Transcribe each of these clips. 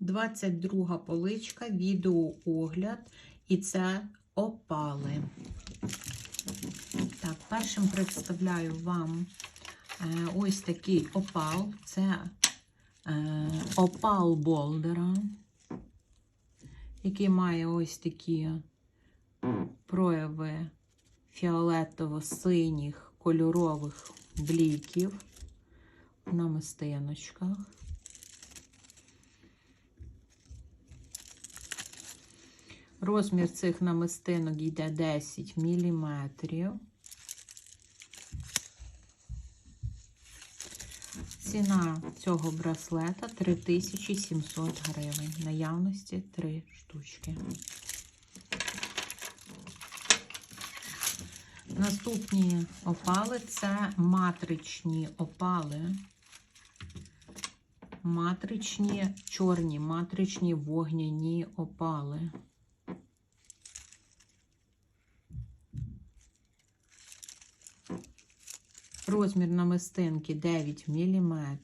22 поличка, відеоогляд, і це опали. Так, першим представляю вам е, ось такий опал. Це е, опал болдера, який має ось такі прояви фіолетово-синіх кольорових бліків на мистиночках. Розмір цих намистинок йде 10 мм. Ціна цього браслета 3700 гривень. Наявності 3 штучки. Наступні опали це матричні опали. Матричні, чорні, матричні вогняні опали. Розмір намистинки 9 мм.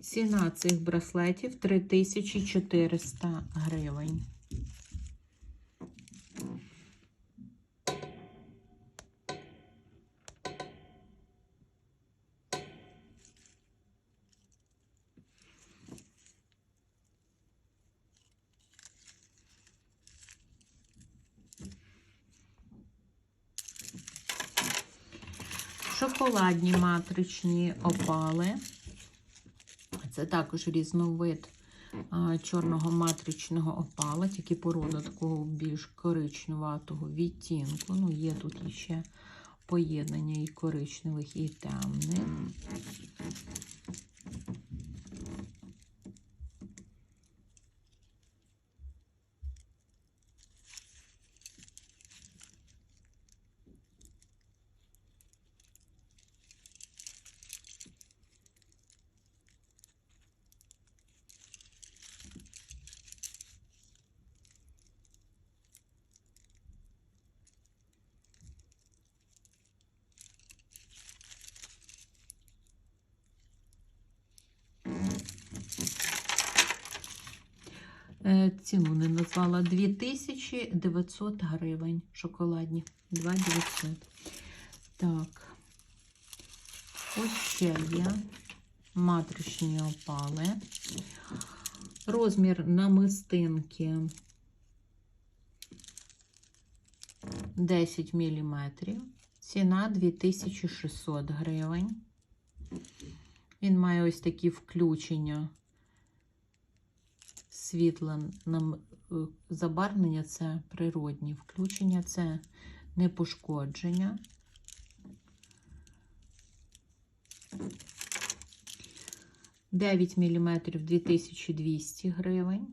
Ціна цих браслетів 3400 гривень. Шоколадні матричні опали. Це також різновид чорного матричного опала, тільки порода такого більш коричневатого відтінку. Ну, є тут іще поєднання і коричневих, і темних. Ціну не назвала 2900 гривень шоколадні. 2900. Так. Ось ще є матричні опали. Розмір намистинки 10 мм. Ціна 2600 гривень. Він має ось такі включення світла нам е, забарвлення це природні, включення це не пошкодження. Дев'ять міліметрів 2200 гривень.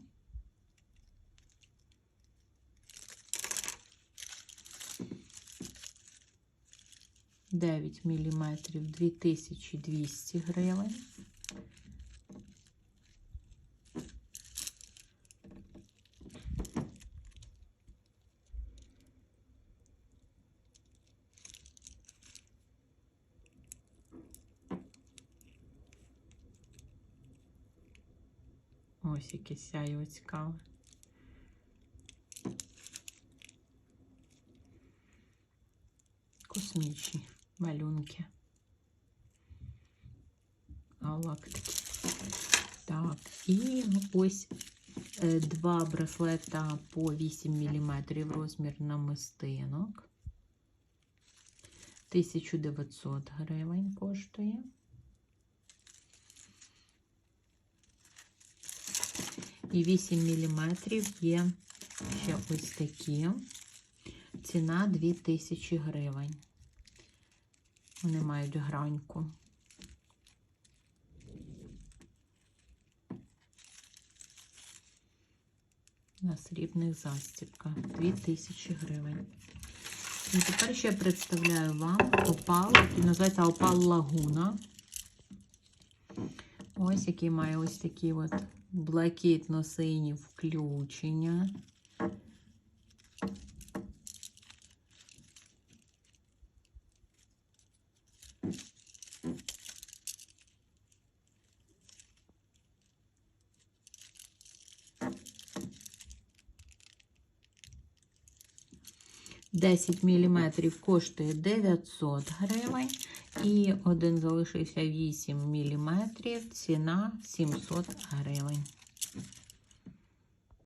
Дев'ять міліметрів 2200 гривень. Ось яке сяйво цікаве. Космічні малюнки. Галактики. Так, і ось е, два браслета по 8 мм розмір намистинок. 1900 гривень коштує. І 8 мм є ще ось такі. Ціна 2000 гривень. Вони мають граньку. На срібних застібках 2000 гривень. І тепер ще представляю вам опал, який називається опал Лагуна. Ось який має ось такі от блакитно-сині включення. 10 мм коштує 900 гривень. І один залишився 8 мм, ціна 700 гривень.